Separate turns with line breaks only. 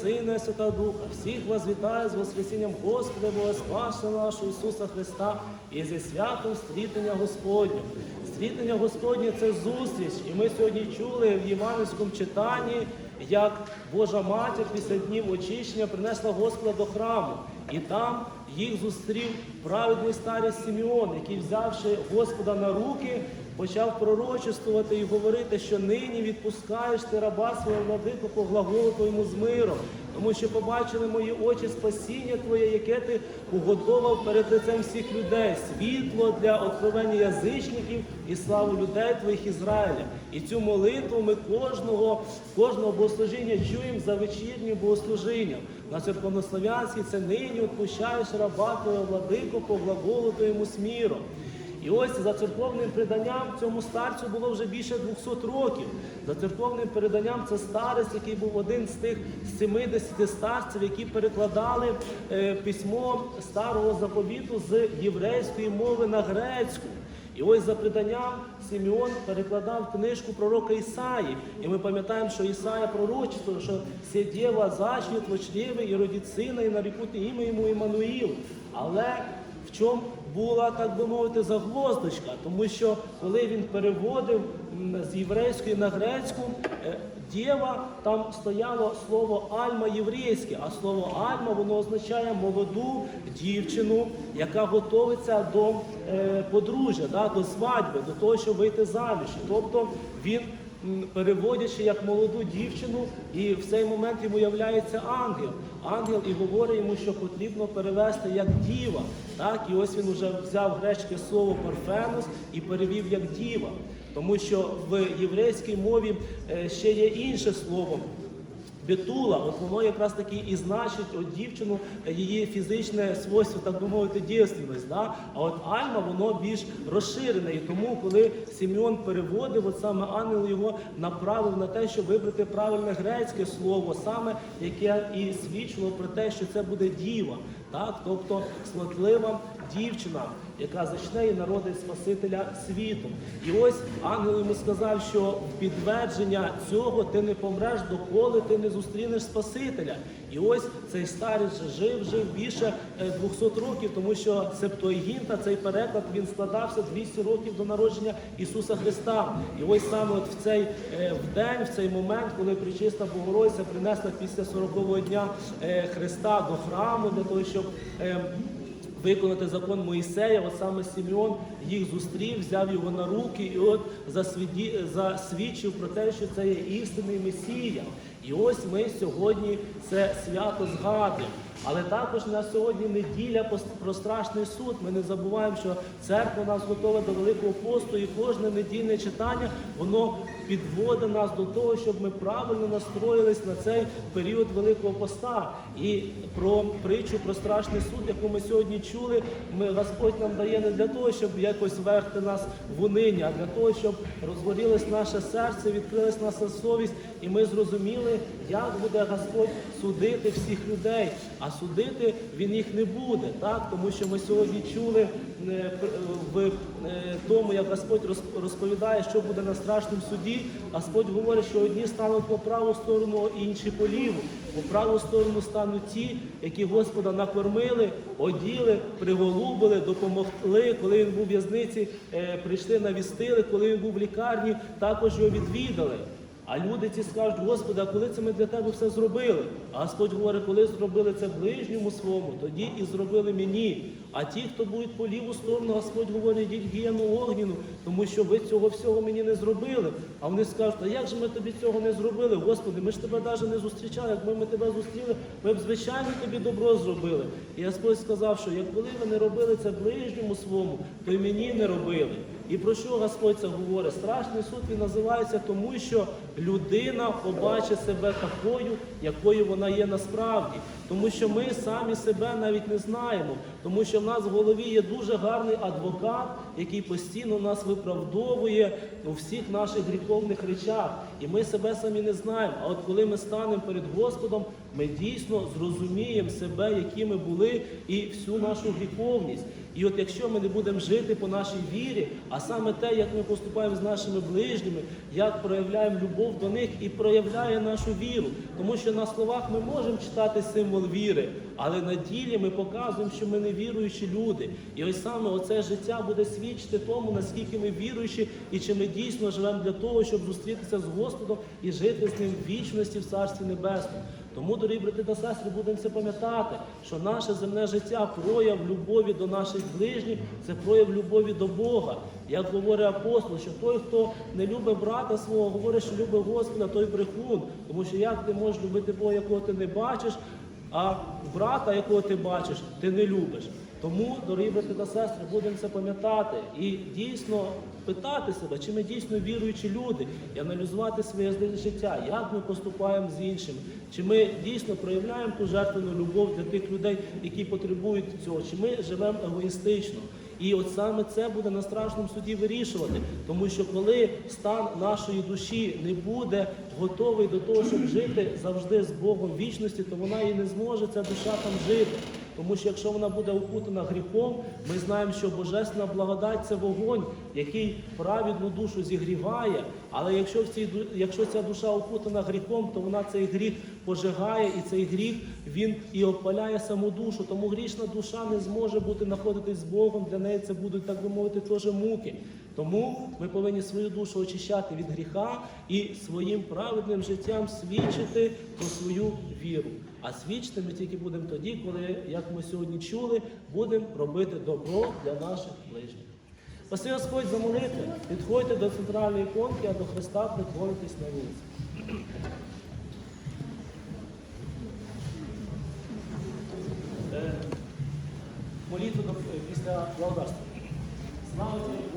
Святого Духа. Всіх вас вітаю з Воскресінням Господа Бога Спаса нашого Ісуса Христа і зі святом стрітення Господнього. Стрітення Господнє це зустріч, і ми сьогодні чули в Євангельському читанні, як Божа Матір після днів очищення принесла Господа до храму. І там їх зустрів праведний старий Симеон, який, взявши Господа на руки, почав пророчествувати і говорити, що нині відпускаєш ти раба свого владику по глаголу твоєму з миром, тому що побачили мої очі спасіння Твоє, яке ти уготовав перед лицем всіх людей, світло для откровення язичників і славу людей Твоїх Ізраїля. І цю молитву ми кожного, кожного богослужіння чуємо за вечірнім богослужінням. На церковнослов'янській це нині відпущаєш раба Твого владику по глаголу Твоєму з миром. І ось за церковним переданням цьому старцю було вже більше 200 років. За церковним переданням це старець, який був один з тих 70 старців, які перекладали е, письмо старого заповіту з єврейської мови на грецьку. І ось за преданням Симеон перекладав книжку пророка Ісаї. І ми пам'ятаємо, що Ісая пророчив, що «Се дєва зачнет в чреві і родить сина, і нарікуть ім'я йому Іммануїл. Але в чому була, так би мовити, загвоздочка, тому що коли він переводив з єврейської на грецьку, е, дєва там стояло слово альма єврейське, а слово альма воно означає молоду дівчину, яка готовиться до е, подружжя, до свадьби, до того, щоб вийти заміж. Тобто він переводячи як молоду дівчину, і в цей момент йому являється ангел. Ангел і говорить йому, що потрібно перевести як діва. Так, і ось він вже взяв гречке слово парфенос і перевів як діва. Тому що в єврейській мові е, ще є інше слово. Бетула, от воно якраз таки і значить от дівчину е, її фізичне свойство, так би мовити, дійсність. Да? А от Альма воно більш розширене. І тому, коли Сімеон переводив, от саме ангел його направив на те, щоб вибрати правильне грецьке слово, саме яке і свідчило про те, що це буде діва, так? тобто смутлива дівчина, яка зачне і народить Спасителя світу. І ось ангел йому сказав, що підтвердження цього ти не помреш, доколи ти не зустрінеш Спасителя. І ось цей старець жив, жив більше е, 200 років, тому що Септуагінта, цей переклад, він складався 200 років до народження Ісуса Христа. І ось саме от в цей е, в день, в цей момент, коли Пречиста Богородиця принесла після 40-го дня е, Христа до храму для того, щоб е, виконати закон Моїсея, от саме Сімеон їх зустрів, взяв його на руки і от засвідчив про те, що це є істинний Месія. І ось ми сьогодні це свято згадуємо. Але також на сьогодні неділя про страшний суд. Ми не забуваємо, що церква нас готова до Великого посту, і кожне недільне читання воно підводить нас до того, щоб ми правильно настроїлись на цей період Великого поста. І про притчу про страшний суд, яку ми сьогодні чули, ми, Господь нам дає не для того, щоб якось ввергти нас в унині, а для того, щоб розгорілось наше серце, відкрилась наша совість, і ми зрозуміли, як буде Господь судити всіх людей. А судити він їх не буде, так? тому що ми сьогодні чули е, п- в е, тому, як Господь роз- розповідає, що буде на страшному суді. Господь говорить, що одні стануть по праву сторону, а інші по ліву. По праву сторону стануть ті, які Господа накормили, оділи, приголубили, допомогли. Коли він був в в'язниці, е, прийшли навістили, коли він був в лікарні, також його відвідали. А люди ці скажуть, Господи, а коли це ми для тебе все зробили? А Господь говорить, коли зробили це ближньому своєму, тоді і зробили мені. А ті, хто будуть по ліву сторону, Господь говорить, йдіть гієну огніну, тому що ви цього всього мені не зробили. А вони скажуть, а як же ми тобі цього не зробили? Господи, ми ж тебе навіть не зустрічали. Якби ми тебе зустріли, ми б звичайно тобі добро зробили. І Господь сказав, що як коли ви не робили це ближньому своєму, то й мені не робили. І про що Господь це говорить? Страшний суд він називається тому, що людина побачить себе такою, якою вона є насправді. Тому що ми самі себе навіть не знаємо, тому що в нас в голові є дуже гарний адвокат, який постійно нас виправдовує у всіх наших гріховних речах. І ми себе самі не знаємо. А от коли ми станемо перед Господом, ми дійсно зрозуміємо себе, які ми були, і всю нашу гріховність. І от якщо ми не будемо жити по нашій вірі, а саме те, як ми поступаємо з нашими ближніми, як проявляємо любов до них і проявляє нашу віру. Тому що на словах ми можемо читати символ віри, але на ділі ми показуємо, що ми не віруючі люди. І ось саме оце життя буде свідчити тому, наскільки ми віруючі, і чи ми дійсно живемо для того, щоб зустрітися з Господом і жити з ним в вічності в Царстві Небесному. Тому, дорогі брати та сестри, будемо це пам'ятати, що наше земне життя прояв любові до наших ближніх, це прояв любові до Бога. Як говорить апостол, що той, хто не любить брата свого, говорить, що любить Господа, той брехун. Тому що як ти можеш любити Бога, якого ти не бачиш, а брата, якого ти бачиш, ти не любиш. Тому, дорогі брати та сестри, будемо це пам'ятати і дійсно питати себе, чи ми дійсно віруючі люди, і аналізувати своє життя, як ми поступаємо з іншими, чи ми дійсно проявляємо ту любов для тих людей, які потребують цього, чи ми живемо егоїстично. І от саме це буде на страшному суді вирішувати, тому що коли стан нашої душі не буде готовий до того, щоб жити завжди з Богом вічності, то вона і не зможе ця душа там жити. Тому що якщо вона буде окутана гріхом, ми знаємо, що божественна благодать це вогонь, який праведну душу зігріває. Але якщо цій якщо ця душа окутана гріхом, то вона цей гріх пожигає, і цей гріх він і опаляє саму душу. Тому грішна душа не зможе бути знаходитись з Богом. Для неї це будуть, так би мовити, теж муки. Тому ми повинні свою душу очищати від гріха і своїм праведним життям свідчити про свою віру. А свідчити ми тільки будемо тоді, коли, як ми сьогодні чули, будемо робити добро для наших ближніх. Спаси Господь за молитви. Підходьте до центральної іконки, а до Христа приклонитесь на вулиці. Е, Молитву після благодарства. Слава тебе,